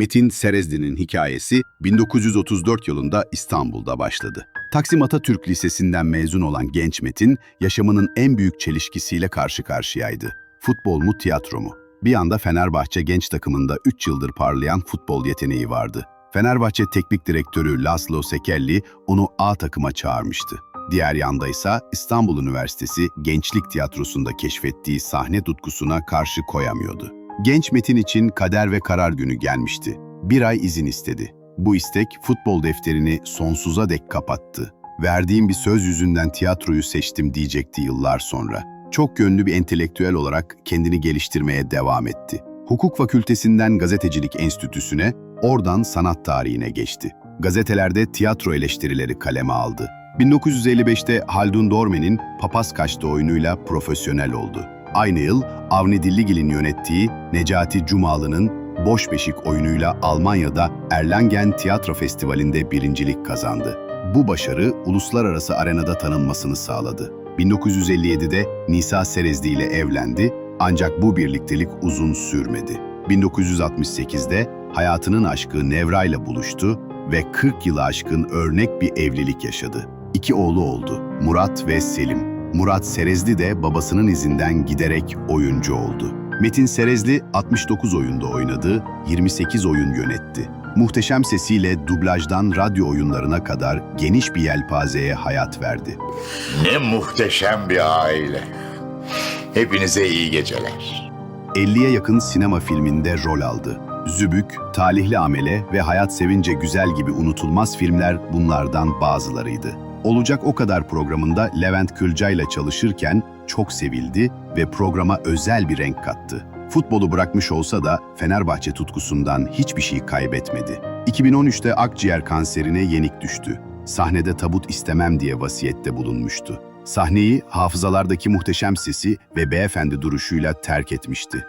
Metin Serezli'nin hikayesi 1934 yılında İstanbul'da başladı. Taksim Atatürk Lisesi'nden mezun olan genç Metin, yaşamının en büyük çelişkisiyle karşı karşıyaydı. Futbol mu, tiyatro mu? Bir anda Fenerbahçe genç takımında 3 yıldır parlayan futbol yeteneği vardı. Fenerbahçe teknik direktörü Laszlo Sekelli onu A takıma çağırmıştı. Diğer yanda ise İstanbul Üniversitesi Gençlik Tiyatrosu'nda keşfettiği sahne tutkusuna karşı koyamıyordu. Genç Metin için kader ve karar günü gelmişti. Bir ay izin istedi. Bu istek futbol defterini sonsuza dek kapattı. Verdiğim bir söz yüzünden tiyatroyu seçtim diyecekti yıllar sonra. Çok yönlü bir entelektüel olarak kendini geliştirmeye devam etti. Hukuk Fakültesinden Gazetecilik Enstitüsü'ne, oradan sanat tarihine geçti. Gazetelerde tiyatro eleştirileri kaleme aldı. 1955'te Haldun Dorme'nin Papaz Kaçtı oyunuyla profesyonel oldu. Aynı yıl Avni Dilligil'in yönettiği Necati Cumalı'nın Boş Beşik oyunuyla Almanya'da Erlangen Tiyatro Festivali'nde birincilik kazandı. Bu başarı uluslararası arenada tanınmasını sağladı. 1957'de Nisa Serezli ile evlendi ancak bu birliktelik uzun sürmedi. 1968'de hayatının aşkı Nevra ile buluştu ve 40 yılı aşkın örnek bir evlilik yaşadı. İki oğlu oldu, Murat ve Selim. Murat Serezli de babasının izinden giderek oyuncu oldu. Metin Serezli 69 oyunda oynadı, 28 oyun yönetti. Muhteşem sesiyle dublajdan radyo oyunlarına kadar geniş bir yelpazeye hayat verdi. Ne muhteşem bir aile. Hepinize iyi geceler. 50'ye yakın sinema filminde rol aldı. Zübük, Talihli Amele ve Hayat Sevince Güzel gibi unutulmaz filmler bunlardan bazılarıydı. Olacak o kadar programında Levent Kırca ile çalışırken çok sevildi ve programa özel bir renk kattı. Futbolu bırakmış olsa da Fenerbahçe tutkusundan hiçbir şey kaybetmedi. 2013'te akciğer kanserine yenik düştü. Sahnede tabut istemem diye vasiyette bulunmuştu. Sahneyi hafızalardaki muhteşem sesi ve beyefendi duruşuyla terk etmişti.